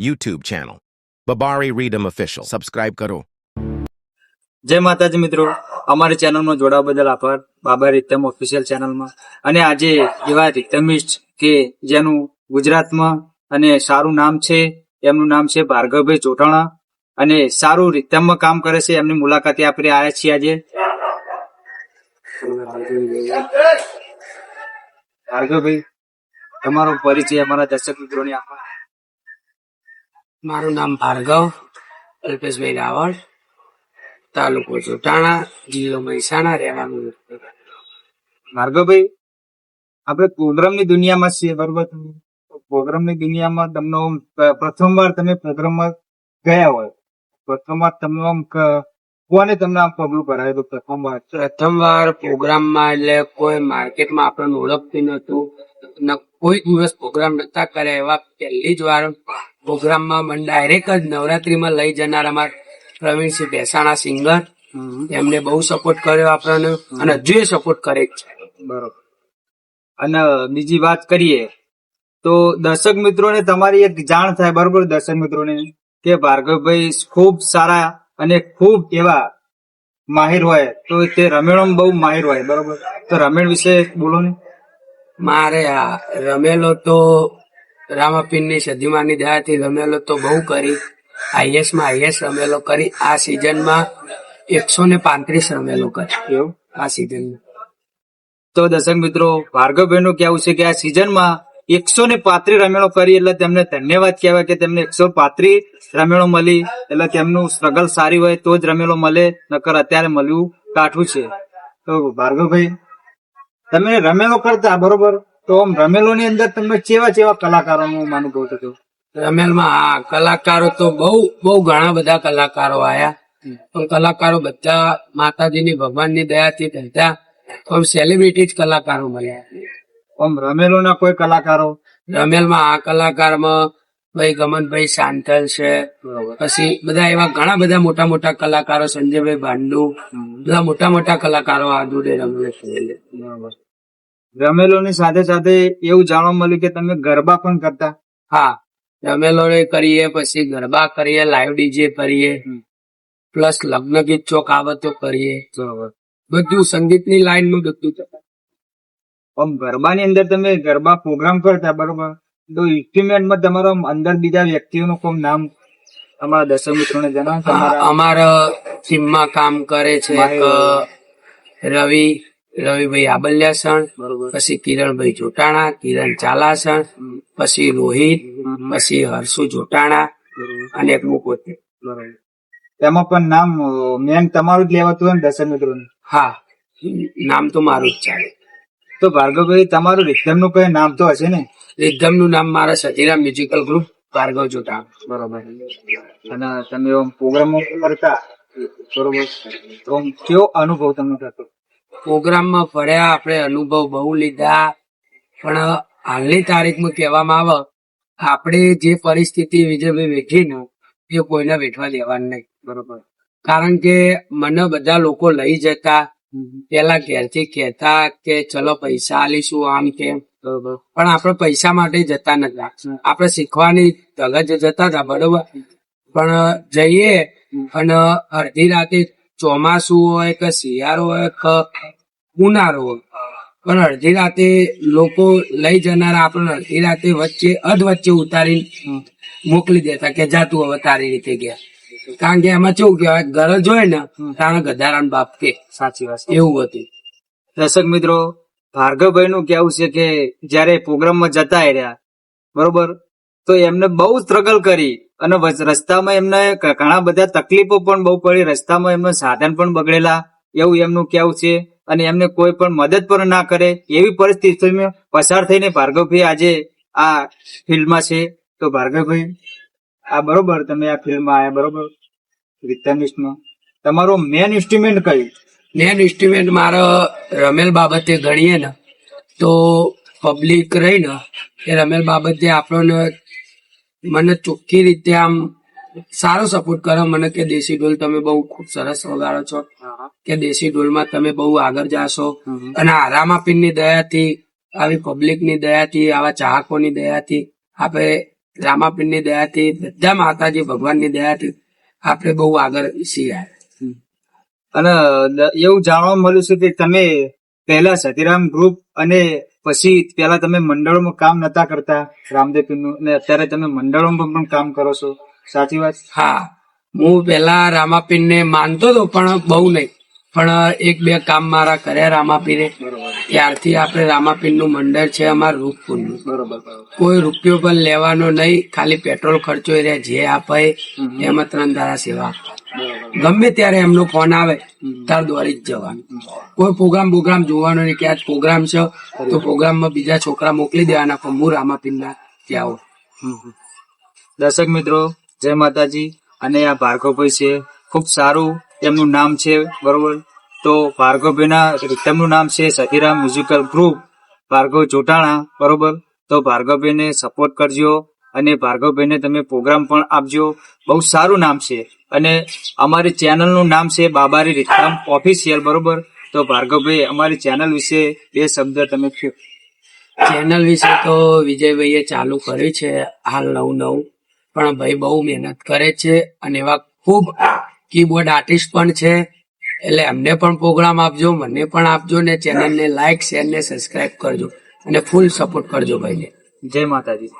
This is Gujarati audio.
YouTube channel. Babari Readum Official. Subscribe karo. જય માતાજી મિત્રો. અમારી ચેનલમાં જોડાવા બદલ આભાર. બાબા રીતમ ઓફિશિયલ ચેનલમાં અને આજે એવા રીતમિસ્ટ કે જેનું ગુજરાતમાં અને સારું નામ છે, એમનું નામ છે ભાર્ગવભાઈ ચોટાણા અને સારું રીતમમાં કામ કરે છે. એમની મુલાકાતે આપણે આવ્યા છીએ આજે. ભાર્ગવભાઈ, તમારો પરિચય અમારા દર્શક મિત્રોને આપો. મારું નામ ભાર્ગવ અલ્પેશભાઈ રાવળ તાલુકો જોટાણા જિલ્લો મહેસાણા રહેવાનું ભાર્ગવભાઈ આપણે પ્રોગ્રામની દુનિયામાં છીએ બરોબર? પ્રોગ્રામની દુનિયામાં તમને પ્રથમવાર તમે પ્રોગ્રામમાં ગયા હોય. પ્રથમવાર તમે આમ કોને તમને આમ પગલું ભરાયેલું પ્રથમવાર? પ્રથમવાર પ્રોગ્રામમાં એટલે કોઈ માર્કેટમાં આપણને ઓળખતું નતું ને કોઈ દિવસ પ્રોગ્રામ નતા કર્યા એવા પહેલી જ વાર પ્રોગ્રામમાં મને ડાયરેક્ટ જ નવરાત્રીમાં લઈ જનાર અમારા પ્રવીણસિંહ ભેસાણા સિંગર એમને બહુ સપોર્ટ કર્યો આપણને અને હજુ સપોર્ટ કરે જ છે. બરોબર. અને બીજી વાત કરીએ તો દર્શક મિત્રોને તમારી એક જાણ થાય બરોબર? દર્શક મિત્રોને કે ભાર્ગવભાઈ ખૂબ સારા અને ખૂબ એવા માહિર હોય તો તે રમેણો બહુ માહિર હોય બરોબર? તો રમેણ વિશે બોલો ને. મારે આ રમેલો તો રામાપીરની સદીમાની દયાથી રમેલો તો બહુ કરી આઈએસમાં આઈએસ રમેલો કરી આ સિઝનમાં એકસો ને પાંત્રીસ રમેલો કરી. આ સિઝનમાં. તો દર્શક મિત્રો ભાર્ગવભાઈનું કેવું છે કે આ સિઝનમાં એકસો ને પાંત્રીસ રમેણો કરી એટલે તેમને ધન્યવાદ કહેવાય કે તેમને એકસો પાંત્રીસ રમેણો મળી. એટલે તેમનું સ્ટ્રગલ સારી હોય તો જ રમેલો મળે નકર અત્યારે મળ્યું કાઠું છે. તો ભાર્ગવભાઈ તમે રમેલો કરતા બરોબર? તો રમેલો ની અંદર તમે ચેવા ચેવા કલાકારો નું અનુભવ થતો? રમેલમાં આ કલાકારો તો બહુ બહુ ઘણા બધા કલાકારો આયા. પણ કલાકારો બધા માતાજીની ભગવાનની દયાથી બધા આમ સેલિબ્રિટી જ કલાકારો મળ્યા. આમ રમેલો ના કોઈ કલાકારો? રમેલમાં આ કલાકારમાં ભાઈ ગમનભાઈ સાંતલ છે. પછી બધા એવા ઘણા બધા મોટા મોટા કલાકારો સંજયભાઈ ભાંડુ બધા મોટા મોટા કલાકારો આ દુડે રમેલ રમેલો ની સાથે સાથે એવું જાણવા મળ્યું કે તમે ગરબા પણ કરતા. હા રમેલો કરીએ પછી ગરબા કરીએ લાઈવ ડીજે કરીએ પ્લસ લગ્ન ગીત ચોક આવતો કરીએ બધું સંગીતની લાઈનનું બધું કરતા. આમ ગરબાની અંદર તમે ગરબા પ્રોગ્રામ કરતા બરોબર? તો ઇન્સ્ટ્રુમેન્ટમાં તમારો અંદર બીજા વ્યક્તિઓનું કોઈ નામ અમારા દર્શક મિત્રોને જણાવો. અમારા ટીમમાં કામ કરે છે રવિ રવિભાઈ આબલ્યાસણ પછી કિરણભાઈ જોટાણા કિરણ ચાલાસણ પછી રોહિત પછી હર્ષુ જોટાણા અને એક હું પોતે તેમાં પણ નામ મેન તમારું જ લેવાતું હોય ને દર્શન મિત્રોને? હા નામ તો મારું જ ચાલે. તો ભાર્ગવભાઈ તમારું રિધમનું કઈ નામ તો હશે ને? રિધમનું નામ મારા સતીરામ મ્યુઝિકલ ગ્રુપ ભાર્ગવ જોટા બરોબર. અને તમે પ્રોગ્રામો કરતા? બરોબર. તો કેવો અનુભવ તમને થતો? પ્રોગ્રામમાં ફર્યા આપણે અનુભવ બહુ લીધા. પણ હાલની તારીખમાં કહેવામાં આવે આપણે જે પરિસ્થિતિ વિજયભાઈ વેઠી ને એ કોઈને વેઠવા દેવાનું નહીં. બરોબર. કારણ કે મને બધા લોકો લઈ જતા. પેલા ઘેરથી કહેતા કે ચલો પૈસા આલીશું આમ કેમ બરોબર. પણ આપણે પૈસા માટે જતા નતા. આપણે શીખવાની ધગજ જતા હતા બરોબર. પણ જઈએ અને અડધી રાતે ચોમાસું હોય કે શિયાળો હોય કે ઉનાળો હોય. પણ અડધી રાતે લોકો લઈ જનારા આપણને અડધી રાતે વચ્ચે અધ વચ્ચે ઉતારી મોકલી દેતા કે જા તું હવે તારી રીતે ગયા. કારણ કે એમાં કેવું કહેવાય ગરજ હોય ને તારા ગધારાન બાપ કે. સાચી વાત એવું હતું. દર્શક મિત્રો ભાર્ગવભાઈ નું કેવું છે કે જયારે પ્રોગ્રામમાં જતા રહ્યા બરોબર તો એમને બહુ સ્ટ્રગલ કરી. અને રસ્તામાં એમને ઘણા બધા તકલીફો પણ બહુ પડી. રસ્તામાં એમનું સાધન પણ બગડેલા. એવું એમનું કેવું છે. અને એમને કોઈ પણ મદદ પણ ના કરે. એવી પરિસ્થિતિમાં પસાર થઈને ભાર્ગવભાઈ આજે આ ફિલ્ડમાં છે. તો ભાર્ગવભાઈ, આ બરોબર તમે આ ફિલ્ડમાં આવ્યા બરોબર? રિતમિસ્ટમાં તમારું મેન ઇન્સ્ટ્રુમેન્ટ કયું? મેન ઇન્સ્ટ્રુમેન્ટ મારો રમેલ બાબતે ગણીએ ને, તો પબ્લિક રહીને એ રમેલ બાબતે આપણને મને ચોખ્ખી રીતે આમ સારો સપોર્ટ કરો. મને કે દેશી ઢોલ તમે બહુ ખૂબ સરસ વગાડો છો. કે દેશી ઢોલમાં તમે બહુ આગળ જાશો. અને આરામાપીનની દયાથી આવી પબ્લિકની દયાથી આવા ચાહકોની દયાથી આપણે રામાપીરની દયાથી બધા માતાજી ભગવાનની દયાથી આપણે બહુ આગળ છીએ અને એવું જાણવા મળ્યું છે કે તમે પહેલા સતીરામ ગ્રુપ અને પછી પેલા તમે મંડળોમાં કામ નતા કરતા રામદેવ પીરનું અને અત્યારે તમે મંડળોમાં પણ કામ કરો છો. સાચી વાત? હા. હું પેલા રામાપીરને માનતો હતો પણ બહુ નહીં. પણ એક બે કામ મારા કર્યા રામાપીરે. ત્યારથી આપણે રામાપીરનું મંડળ છે અમારું રૂપપુરનું બરોબર કોઈ રૂપિયો પણ લેવાનો નહીં. ખાલી પેટ્રોલ ખર્ચો એ જે આપે એમાં ત્રણ ધારા સેવા આપવા. ગમે ત્યારે એમનો ફોન આવે, તાર દોડી જ જવાનું. કોઈ પ્રોગ્રામ પ્રોગ્રામ જોવાનો નહીં કે આજ પ્રોગ્રામ છે, તો પ્રોગ્રામમાં બીજા છોકરા મોકલી દેવાના, પણ હું રામાપીરના ત્યાં આવું. દર્શક મિત્રો, જય માતાજી. અને આ ભાર્ગવભાઈ છે, ખૂબ સારું એમનું નામ છે, બરોબર? તો ભાર્ગવભાઈના, તેમનું નામ છે સતીરામ મ્યુઝિકલ ગ્રુપ ભાર્ગવ ચોટાણા, બરોબર? તો ભાર્ગવભાઈને સપોર્ટ કરજો અને ભાર્ગવભાઈને તમે પ્રોગ્રામ પણ આપજો. બહુ સારું નામ છે. અને અમારી ચેનલનું નામ છે બાબારી રીતમ ઓફિશિયલ બરોબર? તો ભાર્ગવભાઈ અમારી ચેનલ વિશે બે શબ્દ તમે કહો. ચેનલ વિશે તો વિજયભાઈએ ચાલુ કર્યું છે હાલ નવું નવું. પણ ભાઈ બહુ મહેનત કરે છે અને એવા ખૂબ કીબોર્ડ આર્ટિસ્ટ પણ છે. એટલે એમને પણ પ્રોગ્રામ આપજો મને પણ આપજો ને ચેનલને લાઈક શેર ને સબસ્ક્રાઇબ કરજો. અને ફૂલ સપોર્ટ કરજો ભાઈને. જય માતાજી.